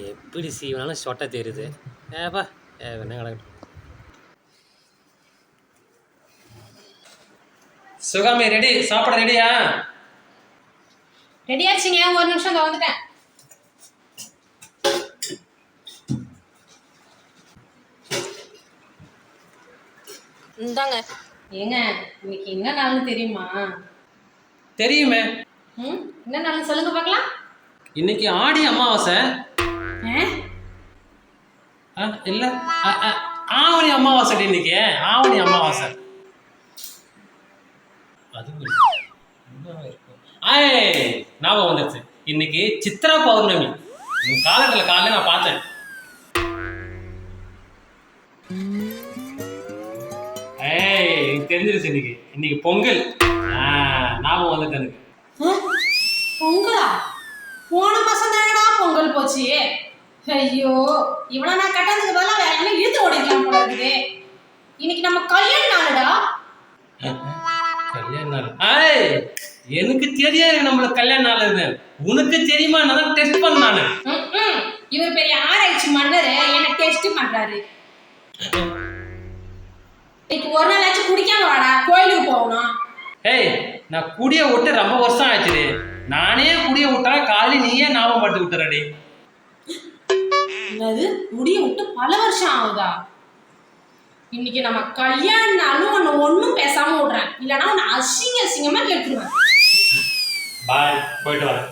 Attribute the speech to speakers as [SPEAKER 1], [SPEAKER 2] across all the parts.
[SPEAKER 1] எப்படி சீவனாலும் சொட்டை தெரியுது ஏப்பா ஏ என்ன கிடக்கட்டும் சுகாமி ரெடி. சாப்பிட ரெடியா?
[SPEAKER 2] ரெடி ஆச்சுங்க. ஒரு நிமிஷம் வந்துட்டேன். இந்தாங்க. ஏங்க இன்னைக்கு என்ன நாள்னு தெரியுமா?
[SPEAKER 1] தெரியுமே.
[SPEAKER 2] ம்? என்ன நாள்னு சொல்லுங்க பார்க்கலாம்
[SPEAKER 1] இன்னைக்கு ஆடி அமாவாசை. இல்ல. ஆவணி அமாவாசை இன்னைக்கு. ஆவணி அமாவாசை. ஞாபகம் வந்துருச்சு. இன்னைக்கு சித்ரா பௌர்ணமி. உன் காலத்துல காலையில நான் பார்த்தேன். ஏய் தெரிஞ்சிருச்சு இன்னைக்கு. இன்னைக்கு பொங்கல். ஞாபகம் வந்துட்டு எனக்கு?
[SPEAKER 2] பொங்கலா? போன மாசம் தானடா பொங்கல் போச்சு. ஐயோ இவனை நான் கட்டதுக்கு பதிலா வேற என்ன இழுத்து ஓடிக்கலாம் போல இருக்குது. இன்னைக்கு நம்ம கல்யாண நாளுடா.
[SPEAKER 1] கல்யாண நாள். ஏய் எனக்கு தெரியாது நம்மளுக்கு கல்யாண நாள் இது. உனக்கு தெரியுமா? நான் டெஸ்ட் பண்ண நானு.
[SPEAKER 2] இவர் பெரிய ஆராய்ச்சி மன்னர் என்ன டெஸ்ட் பண்றாரு. இன்னைக்கு ஒரு நாளாச்சும் குடிக்காம வாடா. கோயிலுக்கு போகணும்.
[SPEAKER 1] ஏய் நான் குடிய விட்டு ரொம்ப வருஷம் ஆச்சுடி. நானே குடிய விட்டா காலி நீயே ஞாபகம் படுத்து விட்டுறடி
[SPEAKER 2] என்னது? முடிய விட்டு பல வருஷம் ஆகுதா? இன்னைக்கு நம்ம கல்யாண நாளும் ஒன்று ஒன்றும் பேசாம விடுறேன். இல்லைன்னா உன்னை அசிங்க அசிங்கமா கேட்டுருவேன்
[SPEAKER 1] பாய் போயிட்டு வரேன்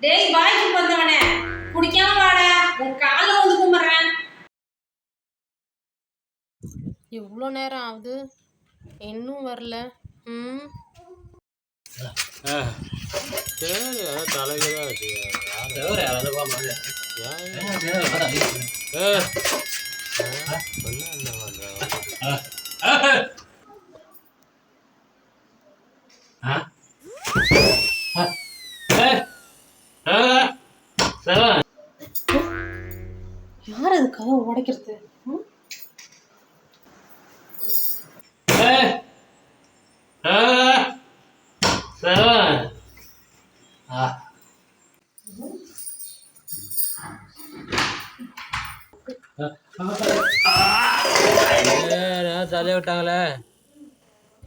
[SPEAKER 2] டேய் பாய்க்கு வந்தவனே. குடிக்காம வாடா. உன் காலில் வந்து கும்பிட்றேன். இவ்வளோ நேரம் ஆகுது? இன்னும் வரல. ம்?
[SPEAKER 1] தலைவரா
[SPEAKER 2] யார் அது? கதவை உடைக்கிறது? ம்?
[SPEAKER 1] தலைய விட்டாங்களே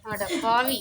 [SPEAKER 2] அட பாவி